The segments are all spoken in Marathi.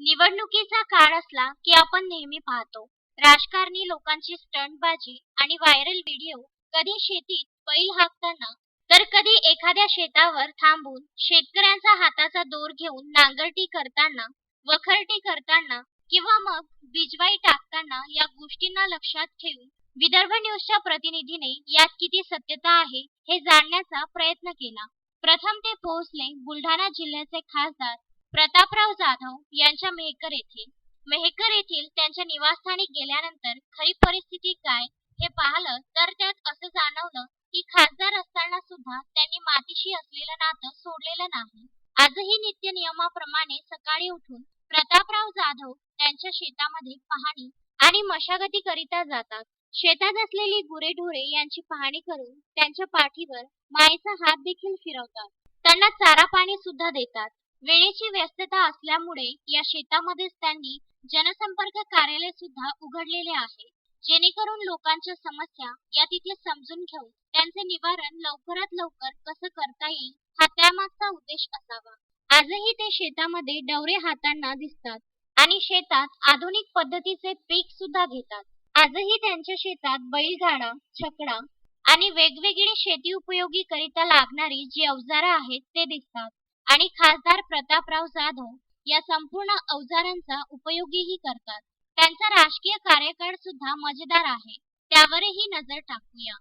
निवडणुकीचा काळ असला की आपण नेहमी पाहतो. राजकारणी लोकांची स्टंटबाजी आणि व्हायरल व्हिडिओ कधी शेतीत बैल हाकताना तर कधी एखाद्या शेतावर थांबून शेतकऱ्यांचा हाताचा दोर घेऊन नांगरटी करताना वखरटी करताना किंवा मग बिजवाई टाकताना या गोष्टींना लक्षात ठेवून विदर्भ न्यूजच्या प्रतिनिधीने यात किती सत्यता आहे हे जाणण्याचा प्रयत्न केला. प्रथम ते पोहोचले बुलढाणा जिल्ह्याचे खासदार प्रतापराव जाधव यांच्या मेहकर येथे मेहकर येथील त्यांच्या निवासस्थानी गेल्यानंतर खरी परिस्थिती काय हे पाहिलं तर त्यात असं जाणवलं की खासदार असताना सुद्धा त्यांनी मातीशी असलेलं नातं सोडलेलं नाही. आजही नित्य नियमाप्रमाणे सकाळी उठून प्रतापराव जाधव त्यांच्या शेतामध्ये पाहणी आणि मशागती करिता जातात. शेतात असलेली गुरेढोरे यांची पाहणी करून त्यांच्या पाठीवर मायेचा हात देखील फिरवतात. त्यांना चारा पाणी सुद्धा देतात. वेळेची व्यस्तता असल्यामुळे या शेतामध्येच त्यांनी जनसंपर्क कार्यालय सुद्धा उघडलेले आहे. जेणेकरून लोकांच्या समस्या या तिथे समजून घेऊन त्यांचे निवारण लवकरात लवकर कसं करता येईल हा त्यामागचा उद्देश असावा. आजही ते शेतामध्ये डवरे हातांना दिसतात आणि शेतात आधुनिक पद्धतीचे पीक सुद्धा घेतात. आजही त्यांच्या शेतात बैलगाडा छकडा आणि वेगवेगळी शेती उपयोगी करिता लागणारी जी अवजारं आहेत ते दिसतात. आणि खासदार प्रतापराव जाधव या संपूर्ण अवजारांचा उपयोगही करतात. त्यांचा राजकीय कार्यकाळ सुद्धा मजेदार आहे. त्यावरही नजर टाकूया.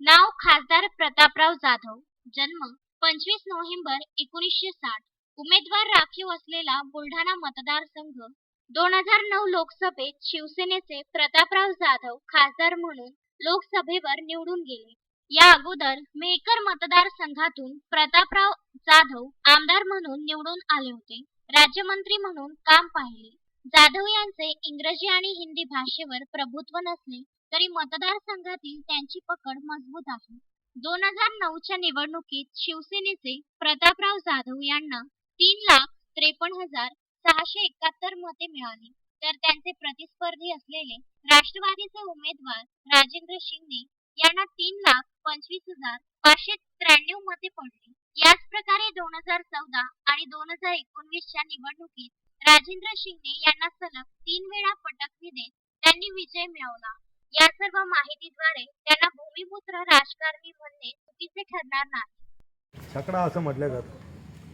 नाव खासदार प्रतापराव जाधव. जन्म पंचवीस नोव्हेंबर एकोणीसशे साठ. उमेदवार राखीव असलेला बुलढाणा मतदारसंघ दोन हजार नऊ लोकसभेत शिवसेनेचे प्रतापराव जाधव खासदार म्हणून लोकसभेवर निवडून गेले. या अगोदर मेकर मतदारसंघातून प्रतापराव जाधव आमदार म्हणून निवडून आले होते. राज्यमंत्री म्हणून काम पाहिले. जाधव यांचे इंग्रजी आणि हिंदी भाषेवर प्रभुत्व नसले तरी मतदारसंघातील त्यांची पकड मजबूत आहे. दोन हजार नऊच्या निवडणुकीत शिवसेनेचे प्रतापराव जाधव यांना तीन लाख त्रेपन्न हजार सहाशे एकाहत्तर मते मिळाली. तर त्यांचे प्रतिस्पर्धी असलेले राष्ट्रवादीचे उमेदवार राजेंद्र शिंगणे यांना तीन लाख पंचवीस हजार पाचशे त्र्याण्णव मते पडली. याच प्रकारे दोन हजार चौदा आणि दोन हजार एकोणवीसच्या निवडणुकीत राजेंद्र शिंदे यांना सलग तीन वेळा पटकनी देत त्यांनी विजय मिळवला. या सर्व माहितीद्वारे त्यांना भूमिपुत्र राजकारणी म्हणणे चुकीचे ठरणार नाही. छकडा असं म्हटलं जातं.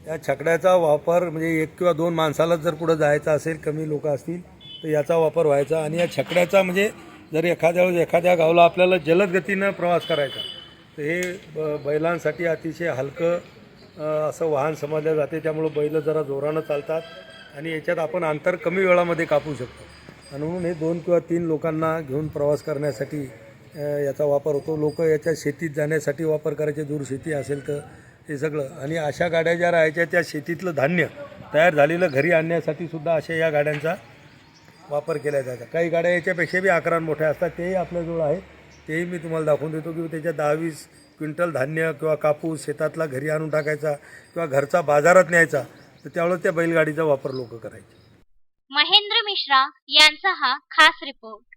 या छकड्याचा वापर म्हणजे एक किंवा दोन माणसाला जर कुठं जायचं असेल कमी लोक असतील तर याचा वापर व्हायचा आणि या छकड्याचा म्हणजे जर एखाद्या वेळेस एखाद्या गावाला आपल्याला जलद गतीनं प्रवास करायचा तर हे ब बैलांसाठी अतिशय हलकं असं वाहन समजलं जाते. त्यामुळं बैल जरा जोरानं चालतात आणि याच्यात आपण अंतर कमी वेळामध्ये कापू शकतो. आणि म्हणून हे दोन किंवा तीन लोकांना घेऊन प्रवास करण्यासाठी याचा वापर होतो. लोक याच्या शेतीत जाण्यासाठी वापर करायचे. दूर शेती असेल तर हे सगळं. आणि अशा गाड्या ज्या राहायच्या त्या शेतीतलं धान्य तयार झालेलं घरी आणण्यासाठी सुद्धा अशा या गाड्यांचा वापर केला जायचा. काही गाड्या याच्यापेक्षा बी आकारान मोठ्या असतात. तेही आपल्याजवळ आहेत तेही मी तुम्हाला दाखवून देतो की त्याच्या दहा वीस क्विंटल धान्य किंवा कापूस शेतातला घरी आणून टाकायचा किंवा घरचा बाजारात न्यायचा तर त्यावेळेस त्या बैलगाडीचा वापर लोक करायचे. महेंद्र मिश्रा यांचा हा खास रिपोर्ट